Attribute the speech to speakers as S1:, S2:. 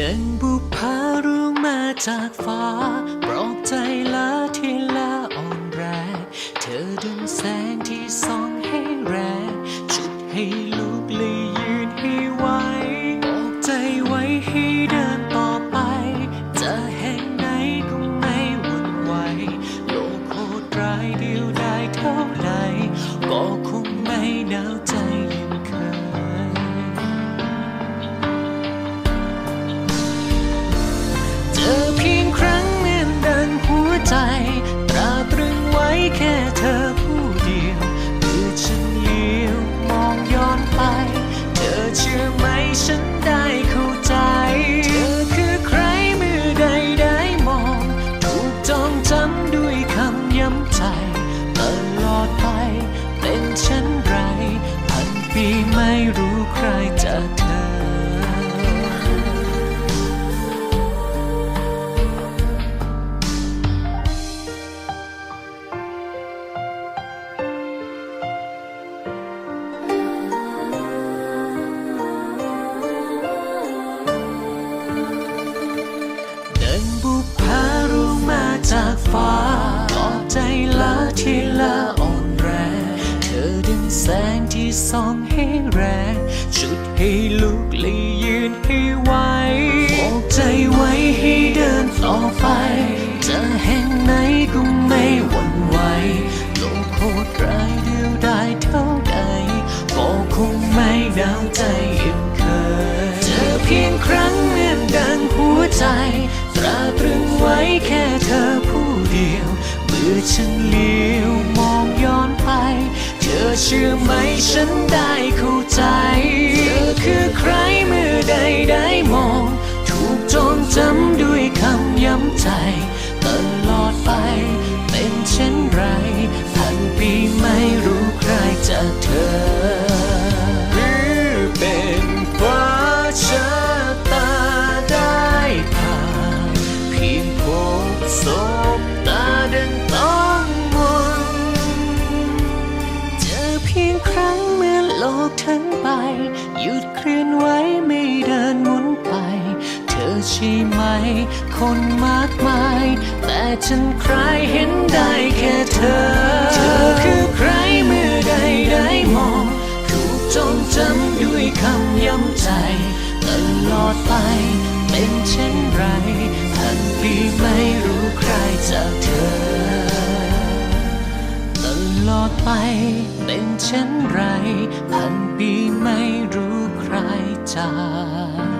S1: ดังบุพาร่งมาจากฟ้าปลอบใจละที่ละอ่อนแรง เธอดึงแสงที่ส่องให้แรงชุดให้ลุกเลยยืนให้ไหวบอกใจไว้ให้เดินต่อไป จะแห่งไหนก็ไม่หวั่นไหวโลกโหดร้ายเดียวได้เท่าใดก็คงไม่หนาว ครจากเธอดังบุพพาร่วงมาจากฟ้าปลอบใจละที่ละอ่ แสงที่ส่องให้แรงชุดให้ลุกและยืนให้ไหวบอกใจไว้ให้เดินต่อไป จะแห่งไหนก็ไม่หวั่นไหวโลกโหดร้ายเดียวได้เท่าใดก็คงไม่ดาวใจยังเคยเจอเพียงครั้งเมือนดังหัวใจ ตราตรึงไว้แค่เธอผู้เดียวเมื่อฉันเลี ชื่อไหมฉันได้เข้าใจ เธอคือใครเมื่อใดได้มอง ถูกจองจำด้วยคำย้ำใจ ตลอดไปเป็นเช่นไรพันปีไม่รู้ใครจากเธอ หรือเป็นฟ้าชะตาได้ผ่านเพียงพบศพ ใช่ไหม คนมากมาย แต่ฉันใครเห็นได้แค่เธอ เธอคือใครเมื่อใดได้มอง ถูกจงจำด้วยคำย้ำใจ ตลอดไปเป็นเช่นไรพันปีไม่รู้ใครจากเธอ ตลอดไปเป็นเช่นไรพันปีไม่รู้ใครจาก